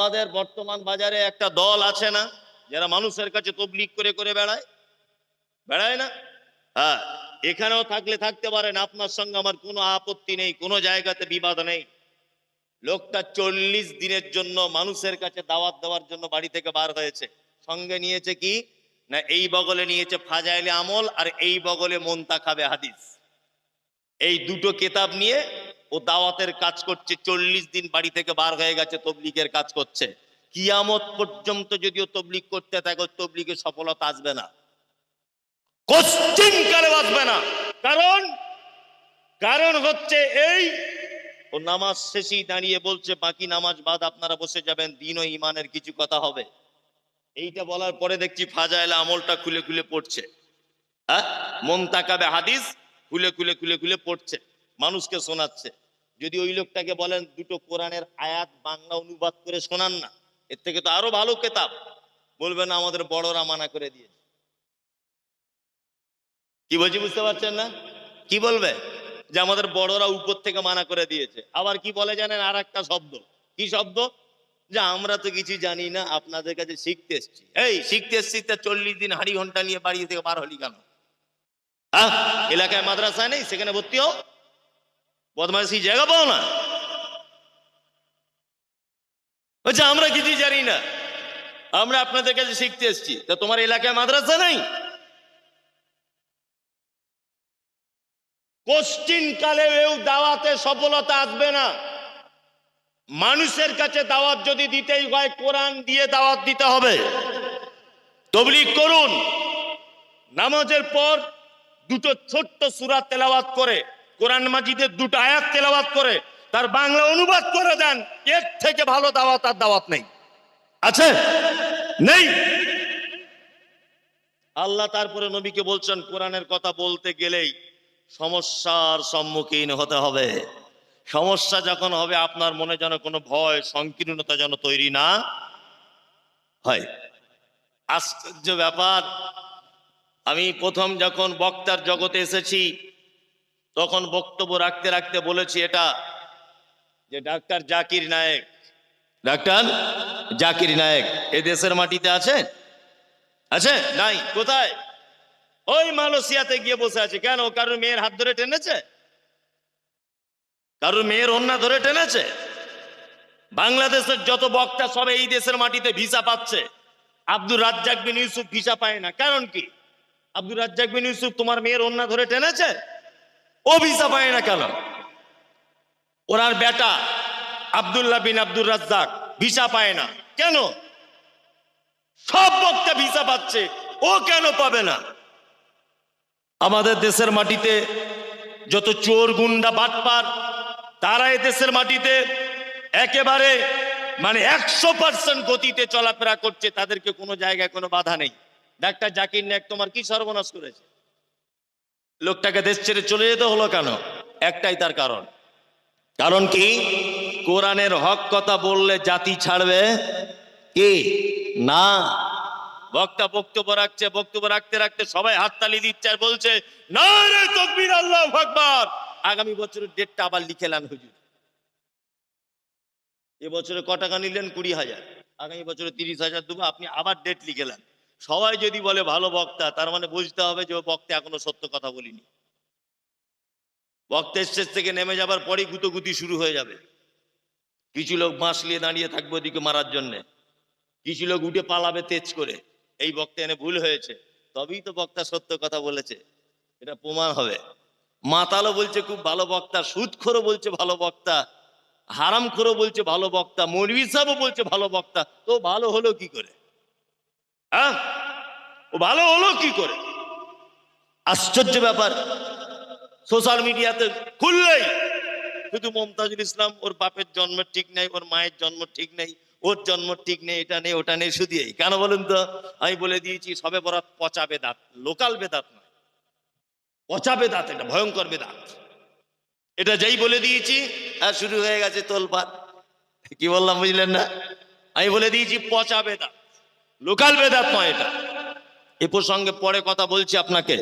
আমাদের বর্তমান বাজারে একটা দল আছে না, যারা মানুষের কাছে তবলিক করে করে বেড়ায়? বেড়ায় না? হ্যাঁ এখানেও থাকলে থাকতে পারেন, আপনার সঙ্গে আমার কোনো আপত্তি নেই, কোনো জায়গাতে বিবাদ নেই। লোকটা চল্লিশ দিনের জন্য মানুষের কাছে দাওয়াত দেওয়ার জন্য বাড়ি থেকে বার হয়েছে। সঙ্গে নিয়েছে কি? না, এই বগলে নিয়েছে ফাজাইলে আমল, আর এই বগলে মন্তা খাবে হাদিস। এই দুটো কেতাব নিয়ে ও দাওয়াতের কাজ করছে, চল্লিশ দিন বাড়ি থেকে বার হয়ে গেছে, তবলিগের কাজ করছে। কিয়ামত পর্যন্ত যদিও তবলিগ করতে থাকে তবলিগের সফলতা আসবে না। আসবে না। কারণ কারণ হচ্ছে এই, ও নামাজ শেষেই দাঁড়িয়ে বলছে, বাকি নামাজ বাদ আপনারা বসে যাবেন, দিন ও ইমানের কিছু কথা হবে। এইটা বলার পরে দেখছি ফাজাইলা আমলটা খুলে খুলে পড়ছে। হ্যাঁ? মন তাকাবে হাদিস খুলে খুলে খুলে খুলে পড়ছে। মানুষকে শোনাচ্ছে। যদি ওই লোকটাকে বলেন, দুটো কোরআনের আয়াত বাংলা অনুবাদ করে শোনান না, এর থেকে তো আরও ভালো কেতাব। বলবেন না আমাদের বড়রা মানা করে দিয়েছে। কি বলছি, বুঝতে পারছেন না? কি বলবে? যে আমাদের বড়রা উপর থেকে মানা করে দিয়েছে। আবার কি বলে জানেন? আর একটা শব্দ। কি শব্দ? যে আমরা তো কিছু জানি না, আপনাদের কাছে শিখতে এসছি। এই, শিখতে এসছি তা চল্লিশ দিন হাড়ি ঘণ্টা নিয়ে বাড়ি থেকে বার হলি কেন? এলাকায় মাদ্রাসা নেই, সেখানে ভর্তি হও। বদমাইশি জায়গা পাও না। বলছে আমরা কিছু জানি না। আমরা আপনাদের কাছে শিখতে এসছি। তা তোমার এলাকায় মাদ্রাসা নাই? কোশ্চিন কালে এও দাওয়াতে সফলতা আসবে না। মানুষের কাছে দাওয়াত যদি দিতেই হয়, কোরআন দিয়ে দাওয়াত দিতে হবে। তবলিগ করুন। নামাজের পর দুটো ছোট্ট সুরা তেলাওয়াত করে। কোরআন মাজিদের দুটো আয়াত তেলাওয়াত করে, তার বাংলা অনুবাদ করে দেন, এর থেকে ভালো দাওয়াত আর দাওয়াত নেই। আছে? নেই। আল্লাহ তারপরে নবীকে বলছেন, কোরআনের কথা বলতে গেলেই সমস্যার সম্মুখীন হতে হবে। সমস্যা যখন হবে, আপনার মনে যেন কোনো ভয়, সংকীর্ণতা যেন তৈরি না হয়। আশ্চর্য ব্যাপার, আমি প্রথম যখন বক্তার জগতে এসেছি তখন বক্তব্য রাখতে রাখতে বলেছি এটা যে ডাক্তার জাকির নায়েক। ডাক্তার জাকির নায়েক, এ দেশের মাটিতে আছে? আছে? নাই। কোথায়? ওই মালয়েশিয়াতে গিয়ে বসে আছে। কেন? কারোর মেয়ের হাত ধরে টেনেছে? কারোর মেয়ের অন্যা ধরে টেনেছে? বাংলাদেশের যত বক্তা সব এই দেশের মাটিতে ভিসা পাচ্ছে। আব্দুর রাজ্জাক বিন ইউসুফ ভিসা পায় না। কারণ কি? আব্দুর রাজ্জাক বিন ইউসুফ তোমার মেয়ের অন্যা ধরে টেনেছে? ও ভিসা পায় না কেন? ওনার বেটা আব্দুল্লাহ বিন আব্দুর রাজ্জাক ভিসা পায় না। কেন? সব বক্তা ভিসা পাচ্ছে, ও কেন পাবে না? আমাদের দেশের মাটিতে যত চোর গুন্ডা বাটপার তারা দেশের মাটিতে একেবারে মানে একশো পার্সেন্ট গতিতে চলাফেরা করছে, তাদেরকে কোনো জায়গায় কোনো বাধা নেই। ডাক্তার জাকির নায়ক তোমার কি সর্বনাশ করেছে? লোকটাকে দেশ ছেড়ে চলে যেতে হলো কেন? একটাই তার কারণ। কারণ কি? কোরআনের হক কথা বললে জাতি ছাড়বে কি? না। বক্তা বক্তব্য রাখছে, বক্তব্য রাখতে রাখতে সবাই হাততালি দিচ্ছে আর বলছে, না আল্লাহ আগামী বছরের ডেটটা আবার লিখে নেন হুজুর। এবছরে ক টাকা নিলেন? কুড়ি হাজার। আগামী বছরে তিরিশ হাজার দেবো, আপনি আবার ডেট লিখে নেন। সবাই যদি বলে ভালো বক্তা, তার মানে বুঝতে হবে যে বক্তা এখনও সত্য কথা বলিনি। বক্তা স্টেজ থেকে নেমে যাবার পরেই গুতোগুতি শুরু হয়ে যাবে। কিছু লোক বাঁশ নিয়ে দাঁড়িয়ে থাকবে ওদিকে মারার জন্যে। কিছু লোক উঠে পালাবে তেজ করে। এই বক্তা এনে ভুল হয়েছে। তবেই তো বক্তা সত্য কথা বলেছে। এটা প্রমাণ হবে। মাতালো বলছে খুব ভালো বক্তা, সুদখোরও বলছে ভালো বক্তা, হারামখোরও বলছে ভালো বক্তা সাহেবও বলছে ভালো বক্তা। তো ভালো হলো কি করে? হ্যাঁ? ভালো হলো কি করে? আশ্চর্য ব্যাপার। সোশ্যাল মিডিয়াতে খুললেই শুধু মমতাজুল ইসলাম ওর বাপের জন্ম ঠিক নেই, ওর মায়ের জন্ম ঠিক নেই, ওর জন্ম ঠিক নেই, এটা নেই, ওটা নেই, শুধু এই। কেন বলুন তো? আমি বলে দিয়েছি, সবে বরাত পচা বেদাত, লোকাল বেদাত নয়। পচা বেদাত, এটা ভয়ঙ্কর বেদাত। এটা যেই বলে দিয়েছি, আর শুরু হয়ে গেছে তোলপাত। কি বললাম, বুঝলেন না? আমি বলে দিয়েছি, পচা বেদাত। লোকাল বেদাত নয় এটা। এ প্রসঙ্গে পরে কথা বলছি আপনাকে।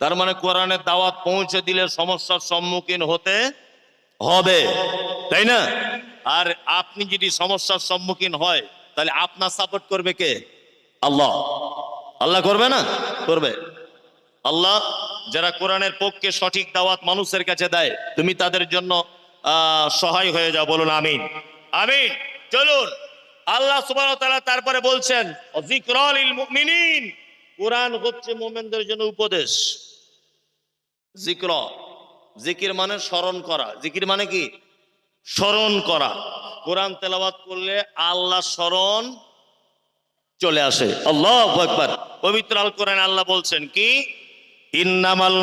তার মানে কোরআনের দাওয়াত পৌঁছে দিলে সমস্যার সম্মুখীন হতে হবে, তাই না? আর আপনি যদি সমস্যার সম্মুখীন হয়, তাহলে আপনার সাপোর্ট করবে কে? আল্লাহ। আল্লাহ করবে না? করবে। আল্লাহ যারা কোরআনের পক্ষে সঠিক দাওয়াত মানুষের কাছে দেয়, তুমি তাদের জন্য সহায় হয়ে যাও, বলুন আমিন। আমিন। চলুন। আল্লাহ তাআলা তারপরে বলছেন কোরআন হচ্ছে মুমিনদের জন্য উপদেশ। জিক্র, জিকির মানে স্মরণ করা। জিকির মানে কি? স্মরণ করা। কোরআন তেলাবাদ করলে আল্লাহ স্মরণ চলে আসে। আল্লাহ একবার পবিত্র আল কোরআন আল্লাহ বলছেন, কি? ইন্নামাল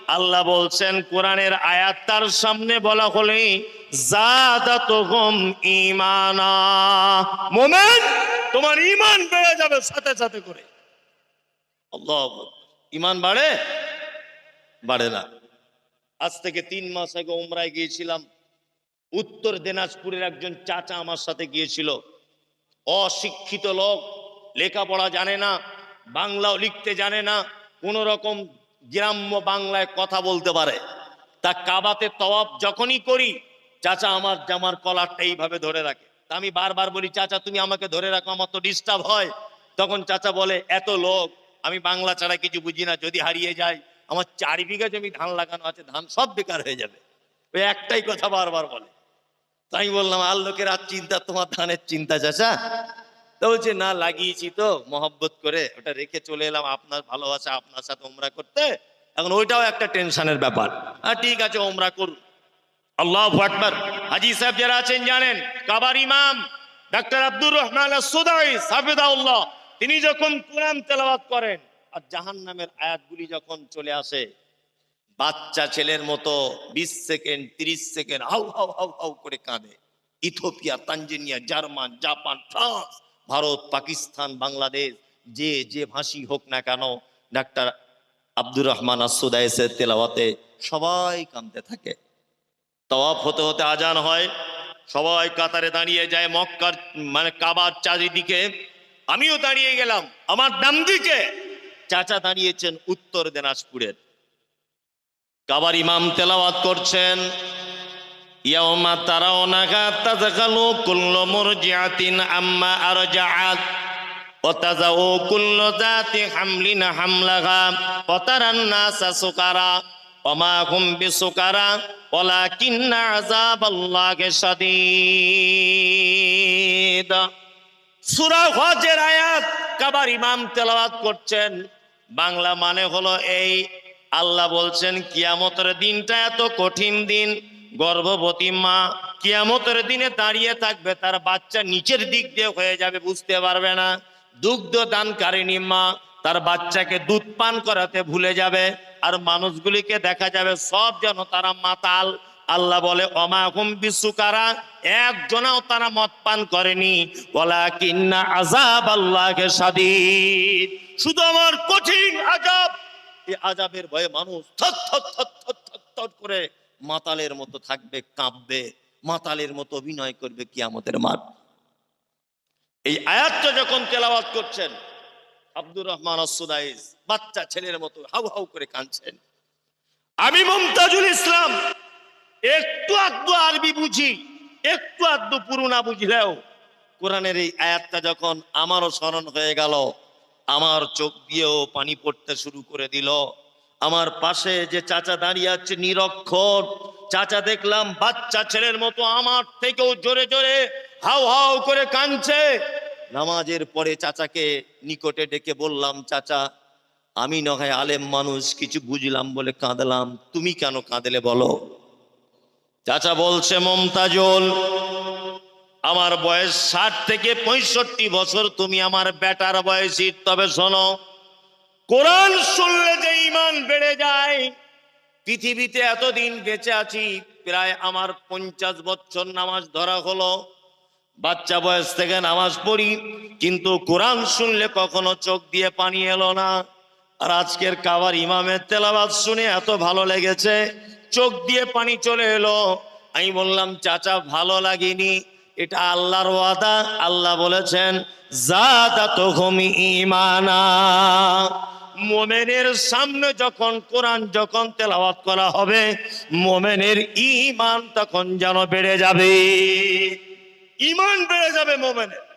আল্লাহ বলছেন, কোরআনের আয়াত তার সামনে বলা হলে তোমার ইমান বেড়ে যাবে সাথে সাথে করে। আল্লাহ ঈমান বাড়ে? বাড়ে না। আজ থেকে তিন মাস আগে উমরায় গিয়েছিলাম। উত্তর দিনাজপুরের একজন চাচা আমার সাথে গিয়েছিল। অশিক্ষিত লোক, লেখাপড়া জানে না, বাংলাও লিখতে জানে না, কোন রকম গ্রাম্য বাংলায় কথা বলতে পারে। তা কাবাতে তওয়াব যখনই করি, চাচা আমার জামার কলারটা এইভাবে ধরে রাখে। তা আমি বারবার বলি, চাচা, তুমি আমাকে ধরে রাখো, আমার তো ডিস্টার্ব হয়। তখন চাচা বলে, এত লোক, আমি বাংলা ছাড়া কিছু বুঝি না, যদি হারিয়ে যায়, আমার চার বিঘা জমি ধান লাগানো আছে, ধান সব বেকার হয়ে যাবে। ওই একটাই কথা বারবার বলে। তাই বললাম আর লোকের আর চিন্তা, তোমার ধানের চিন্তা, চাচা? তো বলছে না লাগিয়েছি তো মহব্বত করে, ওটা রেখে চলে এলাম, আপনার ভালোবাসা, আপনার সাথে ওমরা করতে। এখন ওইটাও একটা টেনশনের ব্যাপার। হ্যাঁ ঠিক আছে, ওমরা করুন। আল্লাহ আকবার। হাজি সাহেব যারা আছেন জানেন, কাবার ইমাম ডাক্তার আব্দুর রহমান সুদাই তিনি যখন কোরআন তেলাওয়াত করেন, আর জাহান জাহান্নামের আয়াতগুলি যখন চলে আসে, বাচ্চা ছেলের মতো বিশ সেকেন্ড, তিরিশ second, how how how how করে কাঁদে। Ethiopia Tanzania, German, Japan, France Bharat, Pakistan, Bangladesh, যে যে ভাষী হোক না কেন, ডাক্তার আব্দুর রহমান আসুদাইসের তেলাওয়াতে সবাই কাঁদতে থাকে। তওয়াফ হতে হতে আজান হয়, সবাই কাতারে দাঁড়িয়ে যায়, মক্কার মানে কাবার চারিদিকে। আমিও দাঁড়িয়ে গেলাম, আমার ডান দিকে চাচা দাঁড়িয়েছেন উত্তর দিনাজপুরের। কাবার ইমাম তেলাওয়াত করছেন ইয়াউমা তারাও নাগা তাজাকালু কুল্ল মুরজিআতিন আম্মা আরজাআত ওতাজাউ কুল্ল জাতি হামলিন হামলাগা ওতারান নাসা সুকারা ওমা হুম বিসুকারা, ওয়ালাকিন্না আযাবাল্লাহি শাদীদ। সুরা হজের আয়াত কাবার ইমাম তেলাওয়াত করছেন। বাংলা মানে হলো এই, আল্লাহ বলছেন, কিয়ামতের দিনটা এত কঠিন দিন গর্ভবতী মা কিয়ামতের দিনে দাঁড়িয়ে থাকবে, তার বাচ্চা নিচের দিক দিয়ে হয়ে যাবে, বুঝতে পারবে না। দুগ্ধ দানকারিনী মা, তার বাচ্চাকে দুধ পান করাতে ভুলে যাবে, আর মানুষগুলিকে দেখা যাবে সব যেন তারা মাতাল। আল্লাহ বলে অমাহুম বিসুকারা একজনাও তারা মদ পান করেনি। বলা কিন্না আজাব আল্লাহকে সাদিদ শুধু আমার কঠিন আজাব এই আজাবের ভয়ে মানুষ থর থর থর থর করে মাতালের মতো থাকবে, কাঁপবে, মাতালের মতো অভিনয় করবে কি কিয়ামতের মাঠ। এই আয়াতটা যখন তেলাওয়াত করছেন, আব্দুর রহমান আসুদাইস বাচ্চা ছেলের মতো হাউ হাউ করে কাঁদছেন। আমি মমতাজুল ইসলাম, একটু আধটু আরবি বুঝি, একটু আধটু পুরুনা বুঝলেও কোরআনের এই আয়াতটা যখন আমারও স্মরণ হয়ে গেল, আমার চোখ দিয়েও পানি পড়তে শুরু করে দিল। আমার পাশে যে চাচা দাঁড়িয়ে আছে নিরক্ষর, চাচা দেখলাম বাচ্চা ছেলের মতো আমার থেকেও জোরে জোরে হাউ হাউ করে কাঁদছে। নামাজের পরে চাচাকে নিকটে ডেকে বললাম, চাচা, আমি নয় আলেম মানুষ, কিছু বুঝলাম বলে কাঁদলাম, তুমি কেন কাঁদলে বলো? চাচা বলছে, মমতাজল, আমার বয়স ষাট থেকে পঁয়ষট্টি বছর, তুমি আমার বেটার বয়সী, তবে শোনো কোরআন শুনলে যে ইমান বেড়ে যায়, পৃথিবীতে এতদিন বেঁচে আছি, প্রায় আমার পঞ্চাশ বছর নামাজ ধরা হলো, বাচ্চা বয়স থেকে নামাজ পড়ি, কিন্তু কোরআন শুনলে কখনো চোখ দিয়ে পানি এলো না। আর আজকের কাবার ইমামের তেলাবাদ শুনে এত ভালো লেগেছে, চোখ দিয়ে পানি চলে এলো। আমি বললাম, চাচা, ভালো লাগেনি, এটা আল্লাহর ওয়াদা। আল্লাহ বলেছেন যা জাদাত হুমি ইমানা মোমেনের সামনে যখন কোরআন যখন তেলাওয়াত করা হবে, মোমেনের ইমান তখন যেন বেড়ে যাবে। ইমান বেড়ে যাবে মোমেনের।